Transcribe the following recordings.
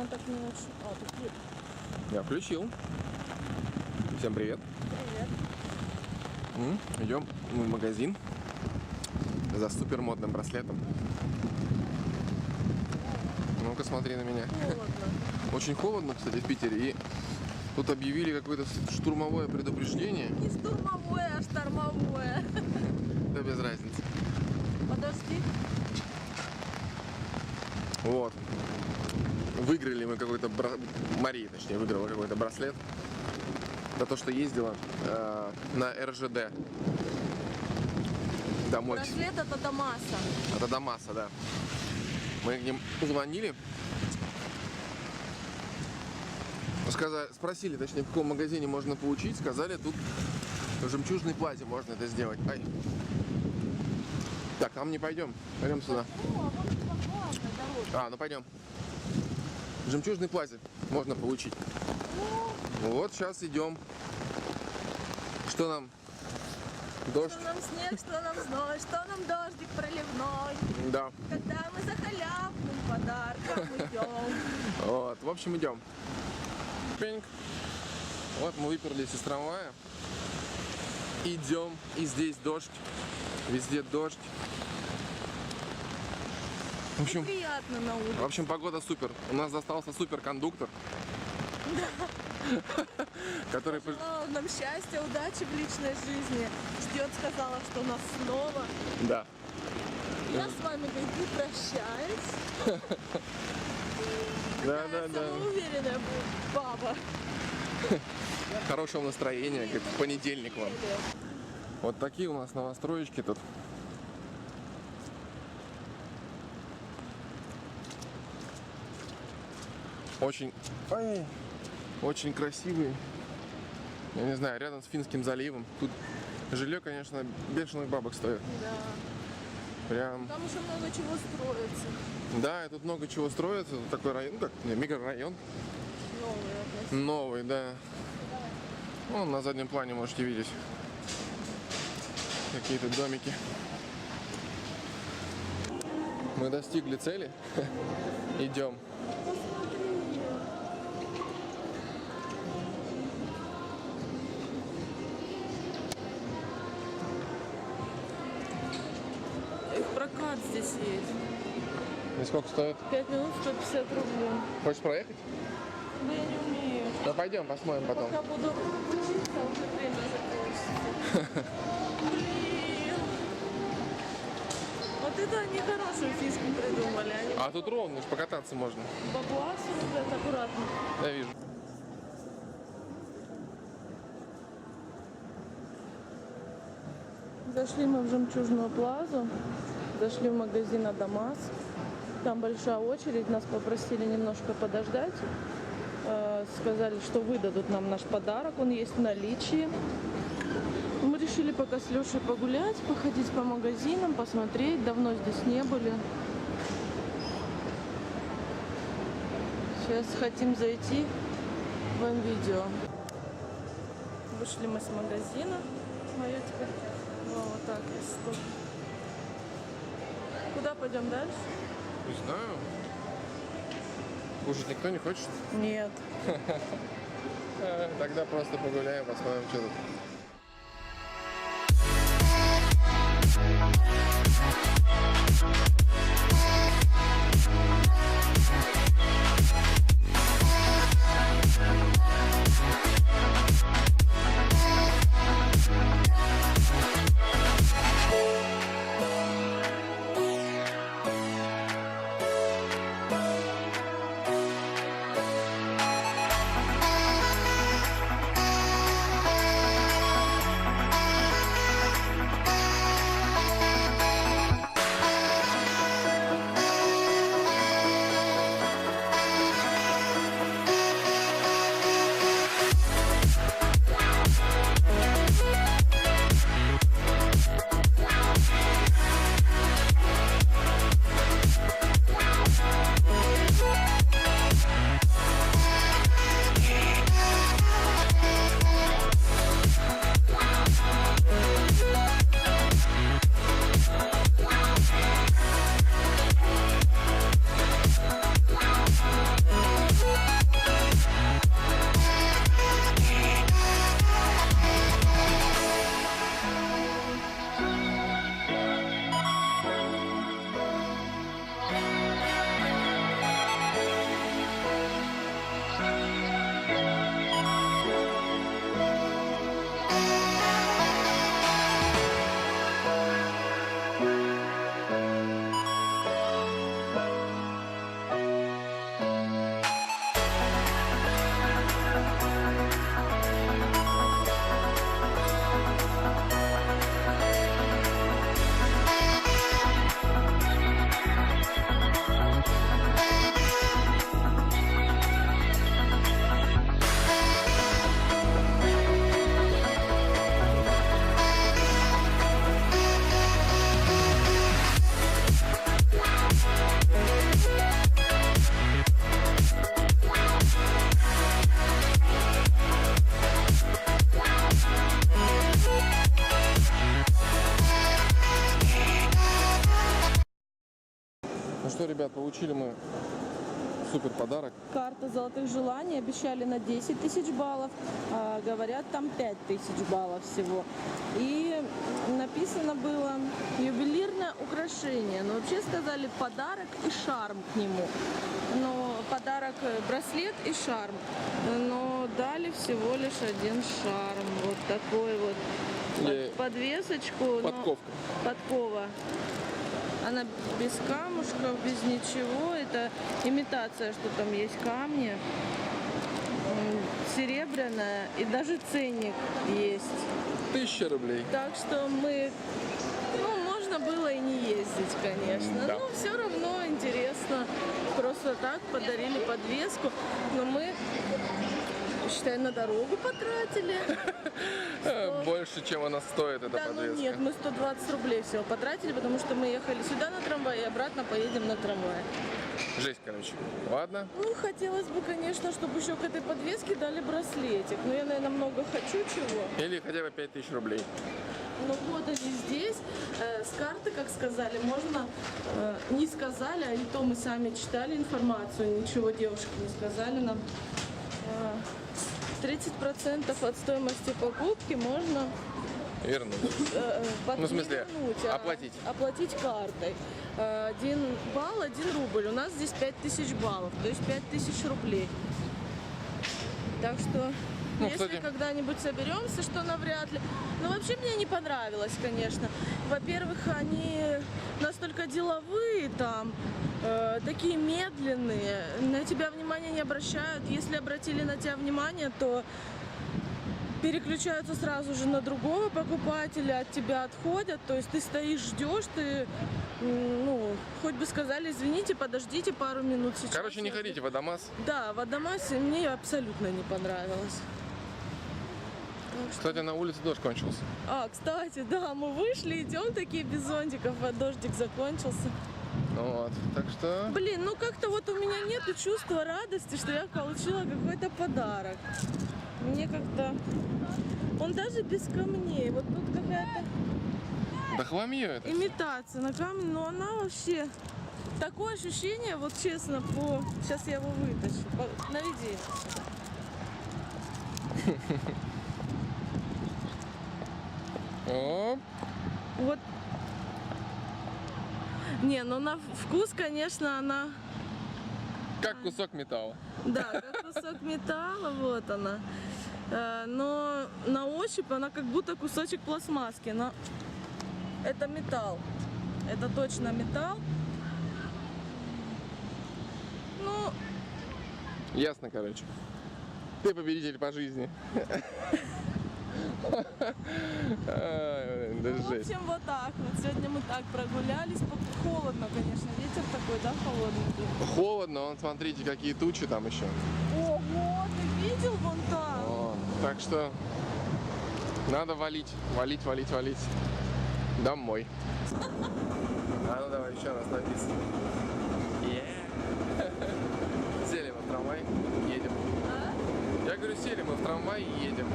знаю, так не очень. А, тут клип. Я включил. Всем привет. Привет. М, Идем в магазин за супер модным браслетом. Ну-ка смотри на меня. Холодно. Очень холодно, кстати, в Питере. И тут объявили какое-то штурмовое предупреждение. Не штурмовое, а штормовое. Да без разницы. Подожди. Вот. Выиграли мы какой-то... бра- Мария, точнее, выиграла какой-то браслет. За то, что ездила э, на РЖД. Домой. Браслет это Дамаса. Это Дамаса, да. Мы к ним звонили. Сказали, спросили, точнее, в каком магазине можно получить. Сказали, тут в жемчужной плазе можно это сделать. Ай. Так, а мы не пойдем. Пойдем сюда. О, а. А, ну пойдем. В жемчужной плазе можно получить. Вот сейчас идем. Что нам? Дождь? Что нам снег, что нам зной, что нам дождик проливной. Да. Когда мы за халявным подарком идем. Вот, в общем, идем. Пеньк. Вот мы выперлись из трамвая. Идем, и здесь дождь. Везде дождь. В общем, Приятно на улице. в общем, погода супер. У нас достался суперкондуктор. Который... пож- Желала нам счастья, удачи в личной жизни. Ждет, сказала, что нас снова. Да. Я с вами, говорит, прощаюсь. Да, да, да. Самоуверенная будет баба. Хорошего настроения, как понедельник вам. Вот такие у нас новостроечки тут. Очень, ай, очень красивые. Я не знаю, рядом с Финским заливом. Тут жилье, конечно, бешеных бабок стоит. Да. Прям, Там еще много чего строится. да, и тут много чего строится. Тут такой район, ну как, не, микрорайон. Относительно. Новый, да. Вон на заднем плане можете видеть какие-то домики. Мы достигли цели. Идем. Сколько стоит? 5 минут 150 рублей. Хочешь проехать? Да я не умею. Да пойдем, посмотрим потом. Пока буду учиться, уже время закончится. Вот это они хорошую фишку придумали. Они А тут ровно, покататься можно. бабла смотрят аккуратно. Я вижу. Зашли мы в жемчужную плазу, зашли в магазин Адамас. Там большая очередь, нас попросили немножко подождать. Э, Сказали, что выдадут нам наш подарок, он есть в наличии. Мы решили пока с Лешей погулять, походить по магазинам, посмотреть. Давно здесь не были. Сейчас хотим зайти в видео. Вышли мы с магазина. Мое теперь Во, вот так есть тут. Куда пойдем дальше? Не знаю. Кушать никто не хочет? Нет. Тогда просто погуляем, посмотрим, что тут. We'll что, ребят, получили мы супер подарок. Карта золотых желаний обещали на 10 тысяч баллов, а говорят там 5 тысяч баллов всего. И написано было ювелирное украшение, но вообще сказали подарок и шарм к нему. Но подарок э, браслет и шарм, но дали всего лишь один шарм, вот такой вот под подвесочку. но- Подковка. подкова. Она без камушков, без ничего. Это имитация, что там есть камни. Серебряная и даже ценник есть. Тысяча рублей. Так что мы, ну, можно было и не ездить, конечно. Да. Но все равно интересно. Просто так подарили подвеску. Но мы, считай, на дорогу потратили. Э, Больше, чем она стоит, эта Да, ну подвеска. нет, мы 120 рублей всего потратили, потому что мы ехали сюда на трамвае и обратно поедем на трамвае. Жесть, короче. Ладно. Ну, хотелось бы, конечно, чтобы еще к этой подвеске дали браслетик. Но я, наверное, много хочу чего. Или хотя бы 5000 рублей. Но вот они здесь. Э, с карты, как сказали, можно... э, не сказали, а и то мы сами читали информацию. Ничего девушки не сказали нам. Э, 30% от стоимости покупки можно Верно. э, под- Ну, в смысле, вернуть, а оплатить. Оплатить картой. Э, Один балл, один рубль. У нас здесь 5000 баллов, то есть 5000 рублей. Так что, Ну, если кстати- когда-нибудь соберемся, что навряд ли. Но вообще мне не понравилось, конечно. Во-первых, они настолько деловые там, э, такие медленные, на тебя внимания не обращают. Если обратили на тебя внимание, то переключаются сразу же на другого покупателя, от тебя отходят, то есть ты стоишь, ждешь, ты, ну, хоть бы сказали, извините, подождите пару минут сейчас. Короче, не ходите в Адамас. Да, в Адамасе мне абсолютно не понравилось. Кстати, на улице дождь кончился. А, кстати, да, мы вышли, идем такие без зонтиков, а дождик закончился. Ну вот. Так что... Блин, ну как-то вот у меня нет чувства радости, что я получила какой-то подарок. Мне как-то... Он даже без камней. Вот тут какая-то Да хламье это. имитация на камне, но она вообще... Такое ощущение, вот честно, по... Сейчас я его вытащу. Наведи. Оп. Вот. Не, ну на вкус, конечно, она... Как кусок металла. Да, как кусок металла, вот она. Э, Но на ощупь она как будто кусочек пластмасски. Но это металл. Это точно металл. Ну, Ясно, короче. Ты победитель по жизни. Да в общем, вот так вот. Сегодня мы так прогулялись. Холодно, конечно. Ветер такой, да, холодный. Холодно, вон, смотрите, какие тучи там еще. Ого, ты видел вон там? О, Так что надо валить, валить, валить, валить. Домой. А ну давай, еще раз написано. Сели мы в трамвай, едем. А? Я говорю, сели мы в трамвай и едем.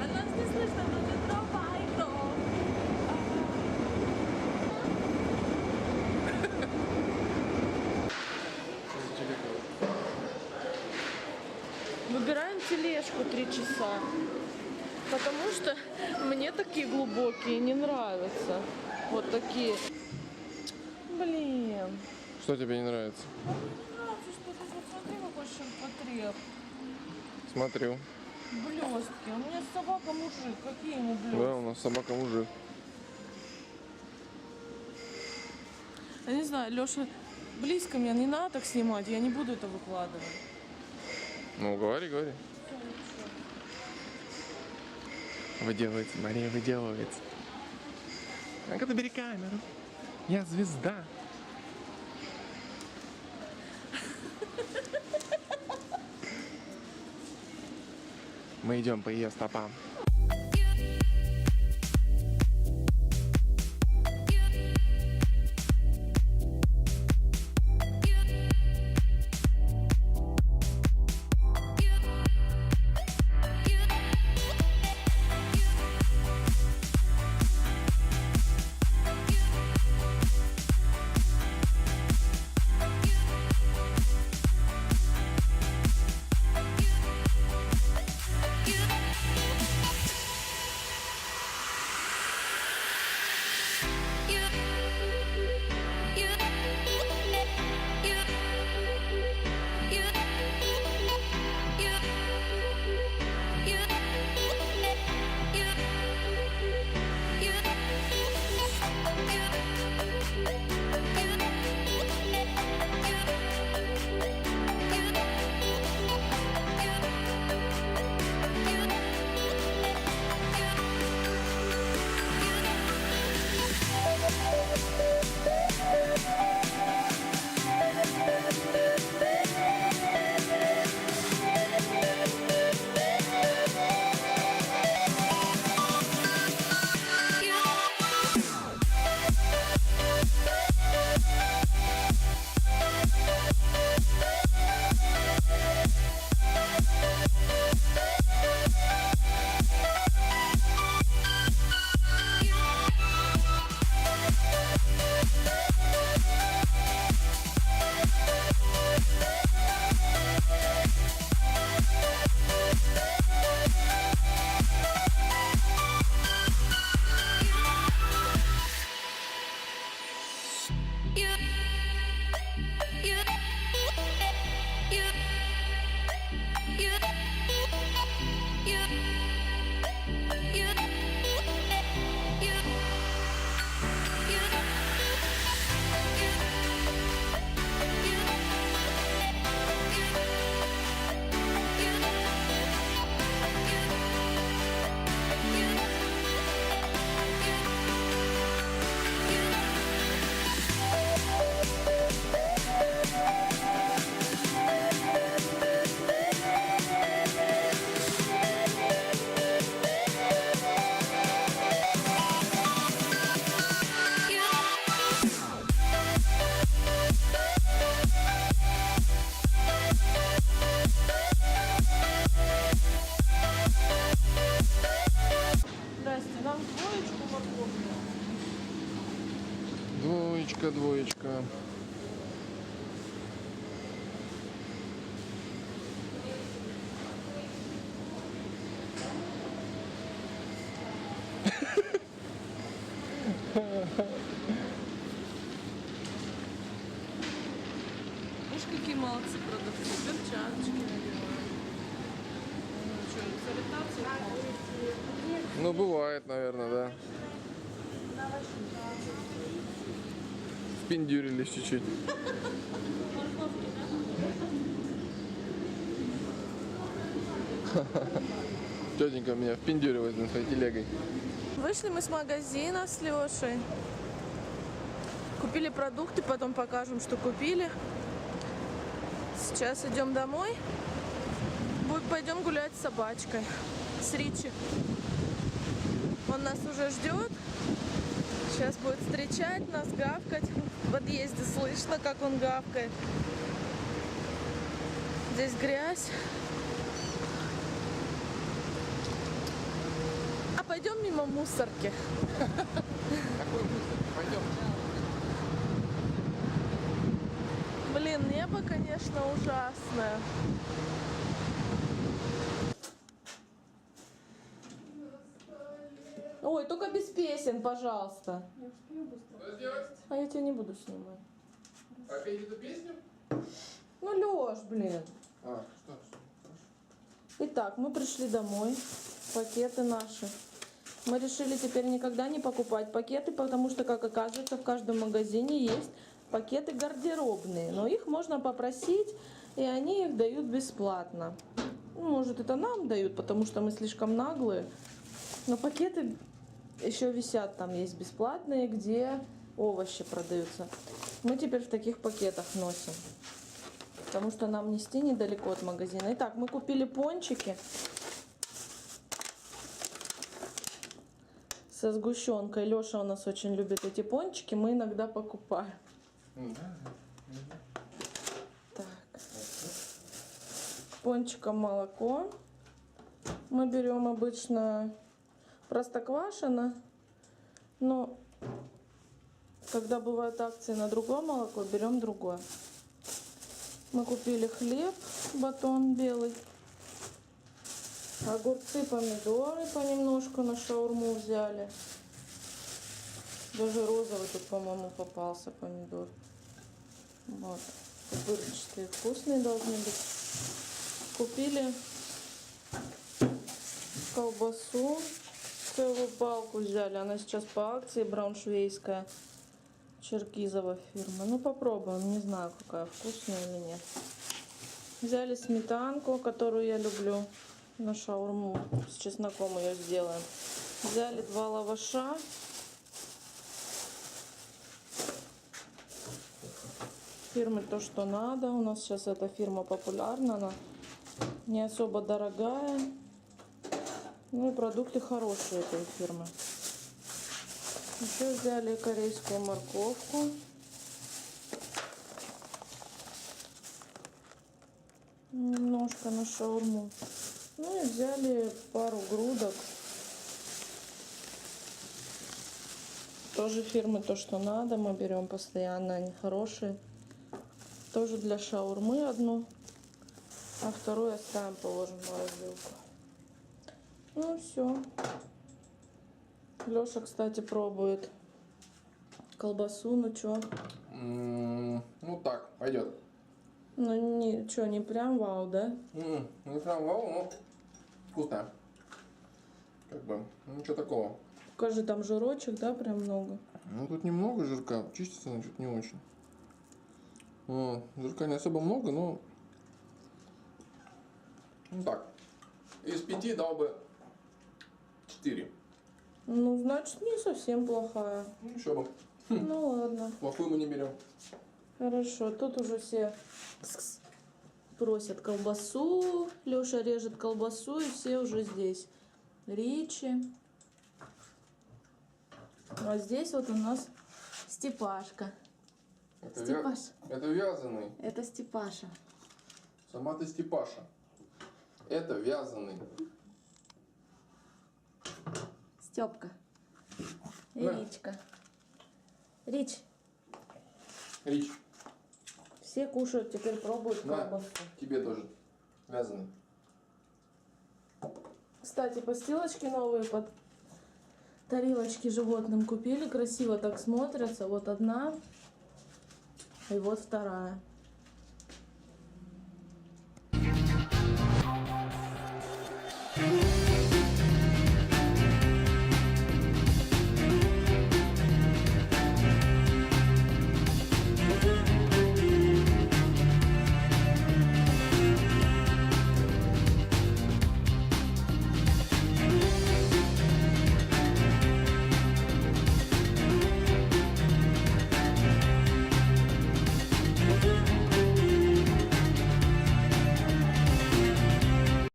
А нас не слышно, будет давай, кто? Выбираем тележку три часа. Потому что мне такие глубокие не нравятся. Вот такие. Блин. Что тебе не нравится? Не нравится, что ты посмотри, какой ширпотреб. Смотрю. Блестки. У меня собака мужик. Какие ему блестки? Да, у нас собака мужик. Я не знаю, Леша, близко меня не надо так снимать, я не буду это выкладывать. Ну, говори, говори. Выделывается, Мария выделывается. А-ка, бери камеру. Я звезда. Мы идем по ее стопам. Ну, бывает, наверное, да. Впендюрились чуть-чуть. Тетенька меня впендюрилась на своей телегой. Вышли мы с магазина с Лешей. Купили продукты, потом покажем, что купили. Сейчас идем домой. Пойдем гулять с собачкой, с Ричи. Он нас уже ждет. Сейчас будет встречать нас, гавкать. В подъезде слышно, как он гавкает. Здесь грязь. А пойдем мимо мусорки. Какой мысль? Пойдем. Блин, небо, конечно, ужасное. Ой, песен, пожалуйста. Что сделать? А я тебя не буду снимать. Опять эту песню? Ну, Леш, блин. А, что? Итак, мы пришли домой. Пакеты наши. Мы решили теперь никогда не покупать пакеты, потому что, как оказывается, в каждом магазине есть пакеты гардеробные. Но их можно попросить, и они их дают бесплатно. Ну, может, это нам дают, потому что мы слишком наглые. Но пакеты еще висят, там есть бесплатные, где овощи продаются. Мы теперь в таких пакетах носим потому что нам нести недалеко от магазина. Итак, мы купили пончики со сгущенкой. Леша у нас очень любит эти пончики, мы иногда покупаем. Так. К пончикам молоко. Мы берем обычно простоквашино, но когда бывают акции на другое молоко, берем другое. Мы купили хлеб, батон белый, огурцы, помидоры понемножку на шаурму взяли. Даже розовый тут, по-моему, попался помидор. Вот. Пупырчатые, вкусные должны быть. Купили колбасу, целую палку взяли. Она сейчас по акции брауншвейская. Черкизова фирма. Ну попробуем, не знаю, какая вкусная или нет. Взяли сметанку, которую я люблю на шаурму. С чесноком ее сделаем. Взяли два лаваша. Фирмы то, что надо. У нас сейчас эта фирма популярна. Она не особо дорогая. Ну и продукты хорошие этой фирмы. Еще взяли корейскую морковку. Немножко на шаурму. Ну и взяли пару грудок. Тоже фирмы то, что надо. Мы берем постоянно, они хорошие. Тоже для шаурмы одну. А вторую оставим, положим в морозилку. Ну все. Леша, кстати, пробует колбасу. Ну чё? М, Ну так, пойдет. Ну ничего, не прям вау, да? М, Не прям вау, но вкусная. Как бы, ну, ничего такого. Покажи, там жирочек, да, прям много. Ну тут немного жирка, чистится значит не очень. Вот. Жирка не особо много, но ну так. Из пяти дал бы четыре. Ну, значит, не совсем плохая. Ну еще бы. Ну ладно, Плохую мы не берем. хорошо. Тут уже все просят колбасу. Леша режет колбасу, и все уже здесь. Ричи. А здесь вот у нас Степашка. Это, Степаш. это вязаный. Это Степаша. Сама ты Степаша. Это вязаный. Степка. И На. Ричка. Рич, Рич, Все кушают, теперь пробуют На. колбасу. тебе тоже. Вязаный. Кстати, постилочки новые под тарелочки животным купили. Красиво так смотрятся. Вот одна и вот вторая.